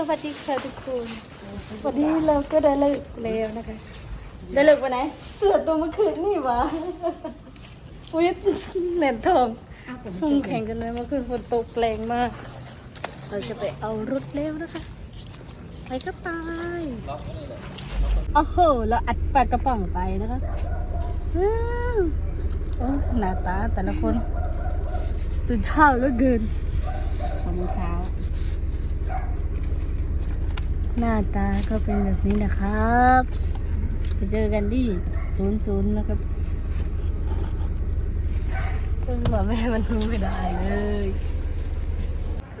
สวัสดีค่ะทุกคน วันนี้เราก็ได้เลิกแล้วนะคะ ได้เลิกวันไหน เสือตัวเมื่อคืนนี่หวะอุ้ยเหน็นทองพุ่งแข่งกันเลยเมื่อคืนฝนตกแรงมาก เราจะไปเอารถแล้วนะคะ ไปก็ไปโอ้โห เราอัดปากกระป๋องไปนะคะว้าวโอ้หน้าตาแต่ละคนตื่นเช้าแล้วเกินของมือเช้า หน้าตาก็เป็นแบบนี้นะครับไปเจอกันที่ศูนย์ศูนย์นะครับซึ่งบอแม่มันรู้ไม่ได้เลย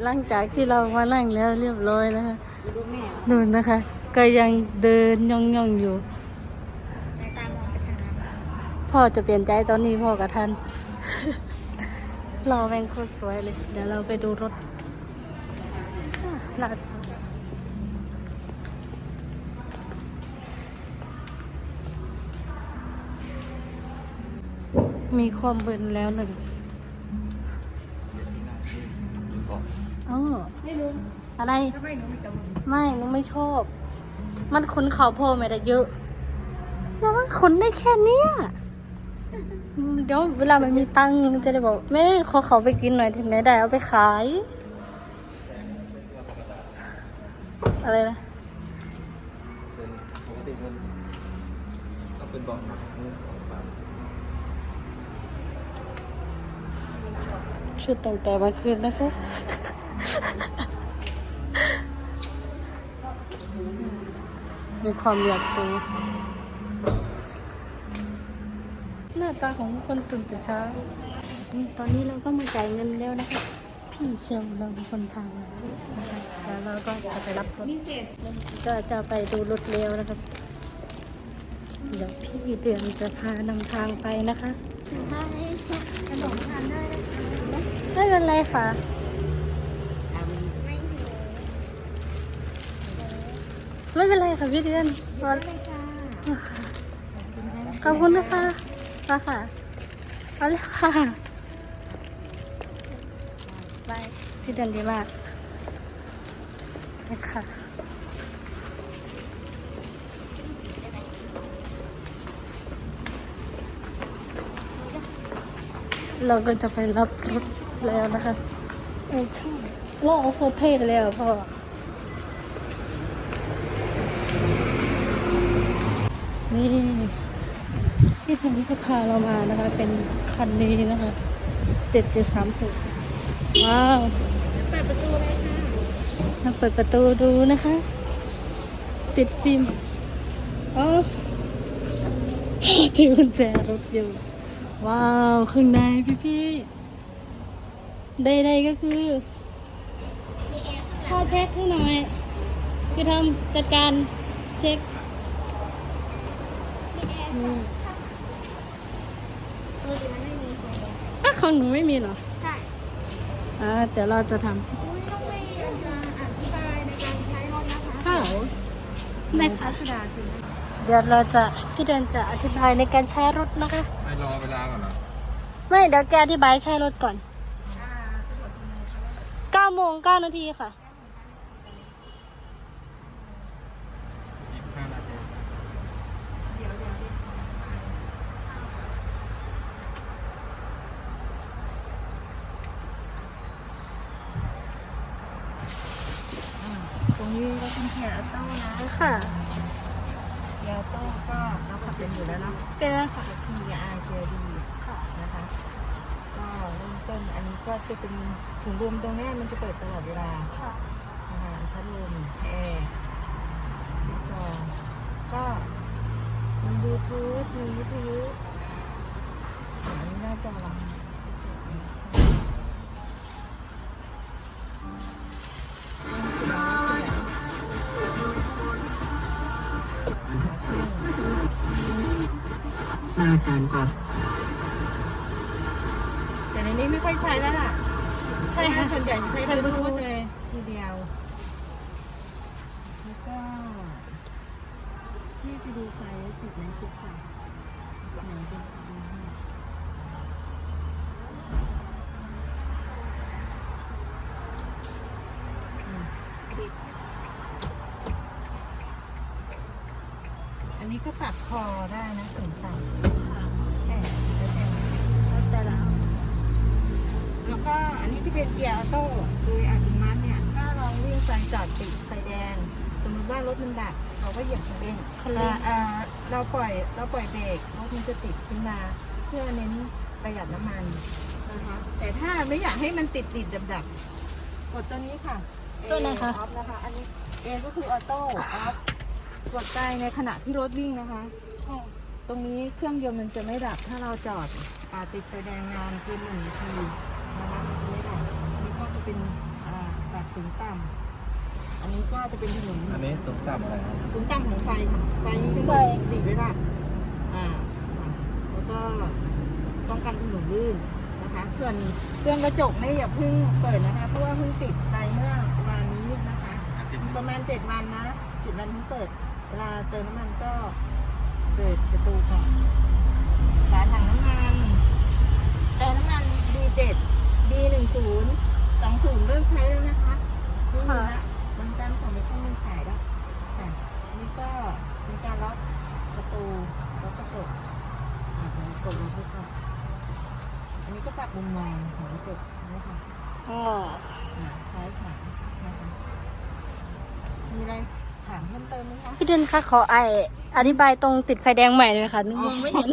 หลังจากที่เรามานั่งแล้วเรียบร้อยนะคะดูแม่ดูนะคะ ก็ยังเดินย่องย่องอยู่พ่อจะเปลี่ยนใจตอนนี้พ่อกับท่านรอแม่งโคตรสวยเลย เดี๋ยวเราไปดูรถอะล่าสุด มีความเบิร์นแล้วหนึ่งเออไม่รู้อะไร ทำไมหนูไม่จำไม่หนูไม่ชอบ มันขนเขาโพไม่ได้เยอะ แล้วมันขนได้แค่เนี้ยอืมเดี๋ยวเวลามันมีตังค์จะได้บอกแม่ขอเขาไปกินหน่อยถึงไหนได้เอาไปขาย อะไรนะเป็นปกติมันก็เป็นเบาะหนังนี่ของฝาก ชุดตั้งแต่เมื่อคืนนะคะ มีความอยากดูหน้าตาของคนตื่นแต่เช้า ตอนนี้เราก็มาจ่ายเงินแล้วนะคะ พี่เชลเราเป็นคนทางมานะคะแล้วเราก็จะไปรับรถก็จะไปดูรถเร็วนะครับ เดี๋ยวพี่เดือนจะพานำทางไปนะคะ ขนมทานได้นะคะ ไม่เป็นไรค่ะไม่หิวไม่เป็นไรค่ะพี่เดือนพอเลยค่ะขอบคุณนะคะมาค่ะเอาเลยค่ะบายพี่เดือนดีมากไปค่ะเราก็จะไปรับรถ แล้วนะคะเออใช่เราเอาโคเท่เลยอะพ่อนี่ที่ทางนี้ก็พาเรามานะคะ เป็นคันนี้นะคะเจ็ดเจ็ดสามหกว้าวเปิดประตูเลยค่ะมาเปิดประตูดูนะคะ ติดฟิล์มอ๋อพ่อถือกุญแจรถอยู่ ว้าว ข้างในพี่พี่ ใดๆก็คือพ่อเช็คให้หน่อย คือทำจัดการเช็คอืมเออมันไม่มีคนอะของหนูไม่มีเหรอ ใช่อ่าเดี๋ยวเราจะทอุ้ยต้องไม่จะอธิบายในการใช้รถนะคะำข้าวได้ค่ะพัสดาคือเดี๋ยวเราจะพี่เดินจะอธิบายในการใช้รถนะคะให้รอเวลาก่อนเหรอ ไม่เดี๋ยวแกอธิบายใช้รถก่อน 9โมง9นาทีค่ะ อีกห้านาทีตรงนี้ก็เป็นแคร์โต้นะค่ะแคร์โต้ก็เราขับเป็นอยู่แล้วเนาะเป็นแล้วค่ะ P R J D นะคะก็ เริ่มต้นอันนี้ก็จะเป็นถุงลมตรงนี้มันจะเปิดตลอดเวลาค่ะนะคะพัดลมแอร์จอก็มีบลูทูธมีวิทยุอันนี้น้าจอเราหน้าการก่อ ค่อยใช้แล้วล่ะใช่ค่ะส่วนใหญ่ใช้บลูทูธเลยทีเดียวแล้วก็ที่จะดูไฟติดไหนชุดค่ะไหนเป็นอันนี้ก็ปรับคอได้นะถึงต่ำแต่แต่แต่ละ แล้วก็อันนี้จะเป็นเกียร์ออโต้โดยอัตโนมัติเนี่ยถ้าเราวิ่งไปจอดติดไฟแดง สมมติว่ารถมันดับเราก็เหยียบคันเร่งคันเร่งอ่าเราปล่อยเราปล่อยเบรกรถมันจะติดขึ้นมา เพื่อเน้นประหยัดน้ำมันนะคะแต่ถ้าไม่อยากให้มันติดติดดับดับๆกดตัวนี้ค่ะตัวไหนคะออฟนะคะอันนี้ A ก็คือออโต้ออฟกดไปในขณะที่รถวิ่งนะคะตรงนี้เครื่องยนต์มันจะไม่ดับถ้าเราจอดอ่าติดไฟแดงนานเกินหนึ่งนาที นะคะมันจะไม่ดับอันนี้ก็จะเป็นอ่าปรับสูงต่ำอันนี้ก็จะเป็นถนนอันนี้สูงต่ำอะไรครับสูงต่ำของไฟค่ะไฟมีทั้งหมไฟดสี่ระดับอ่าค่ะแล้วก็ป้องกันถนนลื่นนะคะ ส่วนเครื่องกระจกนี่อย่าเพิ่งเปิดนะคะ เพราะว่าเพิ่งติดไปเมื่อประมาณนี้นะคะ ประมาณเจ็ดวันนะเจ็ดวันเพิ่งเปิดเวลาเติมน้ำมันก็เปิดประตูก่อนฝาถังน้ำมันเติมน้ำมัน B7 B10 20เริ่มใช้แล้วนะคะนี่นะบางจำของไม่ต้องมีขายแล้วค่ะอันนี่ก็มีการล็อกประตูล็อกกระจกอะเดี๋ยวกดลงไปก่อนอันนี้ก็ปรับมุมมองของกระจกนะคะอ๋ออ่าซ้ายขวานะคะมีอะไรถามเพิ่มเติมไหมคะพี่เดนคะขอไออธิบายตรงติดไฟแดงใหม่เลยค่ะหนึกมองไม่เห็น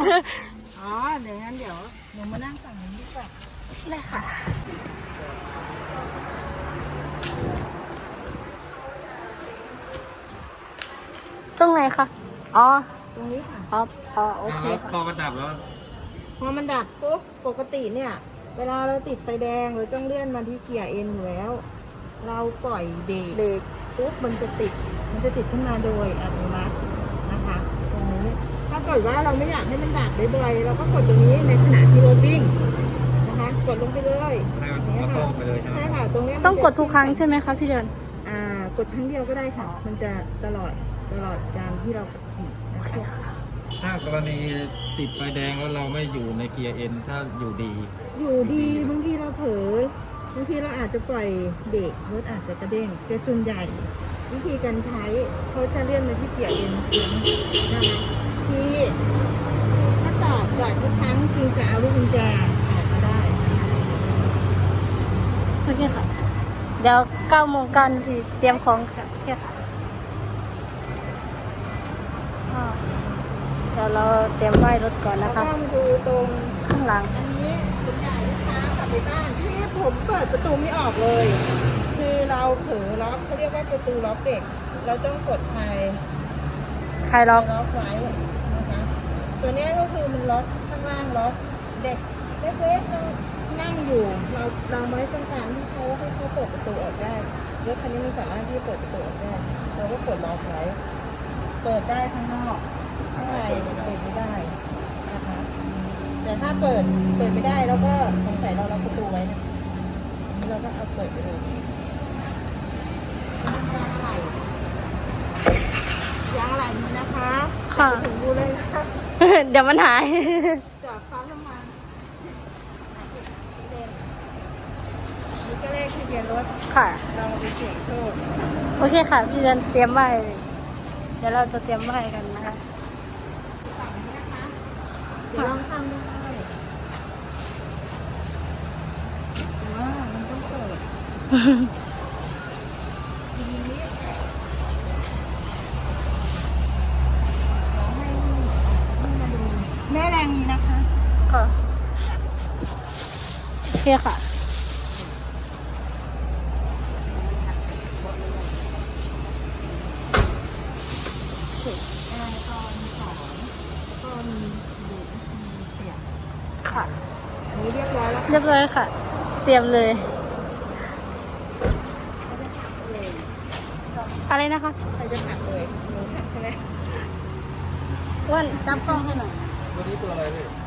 อ๋อเดี๋ยวงั้นเดี๋ยวเดี๋ยวมานั่งฝั่งนี้ดีกว่าได้ค่ะตรงไหนคะอ๋อตรงนี้ค่ะอ๋ออ๋อโอเคแล้วค่ะพอมันดับแล้วพอมันดับปุ๊บปกติเนี่ย เวลาเราติดไฟแดงเราต้องเลื่อนมาที่เกียร์เอ็นอยู่แล้ว เราปล่อยเบรกเบรกปุ๊บมันจะติดมันจะติดขึ้นมาโดยอัตโนมัตินะคะตรงนี้ ถ้าเกิดว่าเราไม่อยากให้มันดับบ่อยๆเราก็กดตรงนี้ในขณะที่รถวิ่งนะคะกดลงไปเลยให้มันออโต้ไปเลยใช่ไหมใช่ค่ะตรงเนี้ยมันต้องจะกดทุกครั้งใช่ไหมคะพี่เดิน อ่ากดครั้งเดียวก็ได้ค่ะ มันจะตลอดตลอดการที่เราขับขี่โอนะเคคะค่ะถ้ากรณีติดไฟแดงแล้วเราไม่อยู่ในเกียร์เอ็นถ้าอยู่ดี อยู่ดีบางทีเราเผลอบางทีเราอาจจะปล่อยเบรกรถอาจจะกระเด้งแต่ส่วนใหญ่ วิธีการใช้เขาจะเลื่อนมาที่เกียร์เอ็นเองนะคะ ที่ถ้าจอดจอดทุกครั้งจึงจะเอาลูกกุญแจออกมาได้โอเคค่ะ เดี๋ยวเก้าโมงเก้านาทีเตรียมของค่ะโอเคค่ะอ่าเดี๋ยวเราเตรียมไหว้รถก่อนแล้วนะก็คะมาดูตรง ข้างหลัง อันนี้ส่วนใหญ่ลูกค้ากลับไปบ้านที่ผมเปิดประตูไม่ออกเลย คือเราเผลอล็อกเขาเรียกว่าประตูล็อกเด็ก เราต้องกดไทยใครล็อก ล็อกไว้นะคะ ตัวเนี้ยก็คือมันล็อกข้างล่างล็อกเด็กเล็กๆเรานั่งอยู่ เราเราไม่ต้องการให้เขาให้เขาเปิดประตูออกได้รถคันนี้มันสามารถที่จะเปิดประตูออกได้เราก็กดล็อกไว้เปิดได้ข้างนอกข้างในเปิดไม่ได้นะคะแต่ถ้าเปิดเปิดไม่ได้แล้วก็สงสัยเราล็อกประตูไว้นะอันนี้เราก็เอาเปิดไปเลยยางอะไรยางอะไรนี้นะคะค่ะถึงดูเลยนะคะ เดี๋ยวมันหาย จอดปั๊มน้ำมันนี่ก็เลขทะเบียนรถค่ะ เราไปเสี่ยงโชคโอเคค่ะ พี่เดินเตรียมไหว้เลยเดี๋ยวเราจะเตรียมไหว้กันนะคะฝั่งนี้นะคะเดี๋ยวลองทำดูเลยแต่ว่ามันต้องเปิดทีนี้ขอให้ให้มาดู แม่แรงนี้นะคะ ค่ะโอเคค่ะแอร์ตอนสองแล้วก็มีดูดมีเสียงค่ะ อันนี้เรียบร้อยแล้วค่ะเรียบร้อยค่ะ เตรียมเลยอะไรนะคะ ใครจะผัดเลยหนูผัดใช่ไหมอ้วนจับกล้องให้หน่อย ตัวนี้ตัวอะไรพี่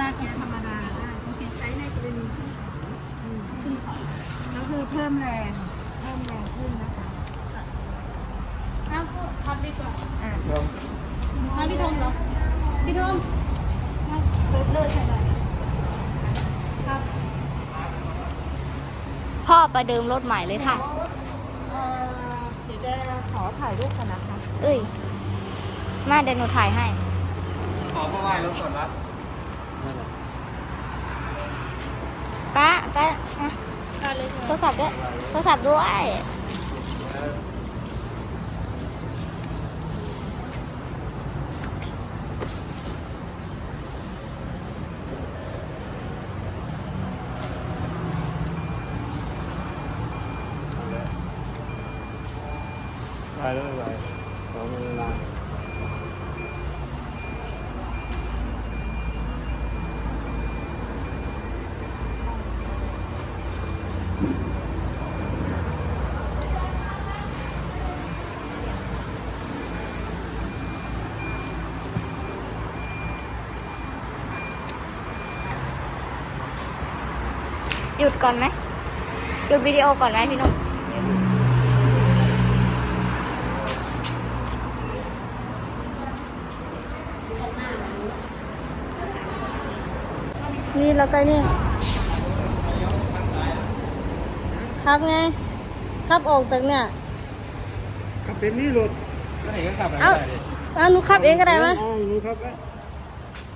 ดาเกียร์ธรรมดาได้โอเคใช้ในกรณีที่อืมขึ้นเขาก็คือเพิ่มแรง เพิ่มแรงขึ้นนะคะอ้าวพับดีกว่าอะมาพี่ธงเหรอพี่ธงมาเปิดเลิศใช่ไหมครับพ่อประเดิมรถใหม่เลยค่ะ เอ่อเดี๋ยวจะขอถ่ายรูปกันนะคะ เอ้ยมาเดี๋ยวหนูถ่ายให้ ขอพ่อไหว้รถก่อนนะ ป้าป้าอะได้เลยโทรศัพท์ด้วยโทรศัพท์ด้วย ไปเลยไปขอเวลา ห ยุดก่อนไหมหยุดวิดีโอก่อนไหมพี่นุ่มนี่แล้วก็นี่ ครับไง ครับออกจากเนี่ยครับเป็นนี่รถก็เห็นก็ขับไปเอ้าได้ดิอะหนูขับเองก็ได้ไหม อ๋อรู้ครับ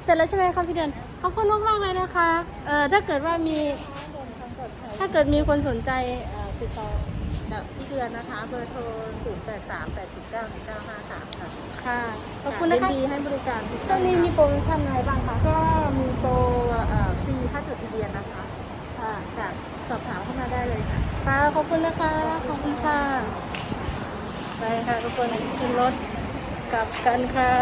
เสร็จแล้วใช่ไหมครับพี่เดือนขอบคุณมากมากๆเลยนะคะ เอ่อถ้าเกิดว่ามีถ้า เกิดมีคนสนใจเอ่อติดต่อกับพี่เดือนนะคะ เบอร์โทร 0 8 3 8 9 1 9 5 3 ค่ะค่ะขอบคุณนะคะยิดีให้บริการทุกช่วงนี้มีโปรโมชั่นอะไรบ้างคะก็มีโปรเอ่อฟรีค่าจดทะเบียนนะคะค่ะจากสอบถามเข้ามาได้เลยค่ะค่ะขอบคุณนะคะขอบคุณค่ะไปค่ะทุกคนขึ้นรถกลับกันค่ะ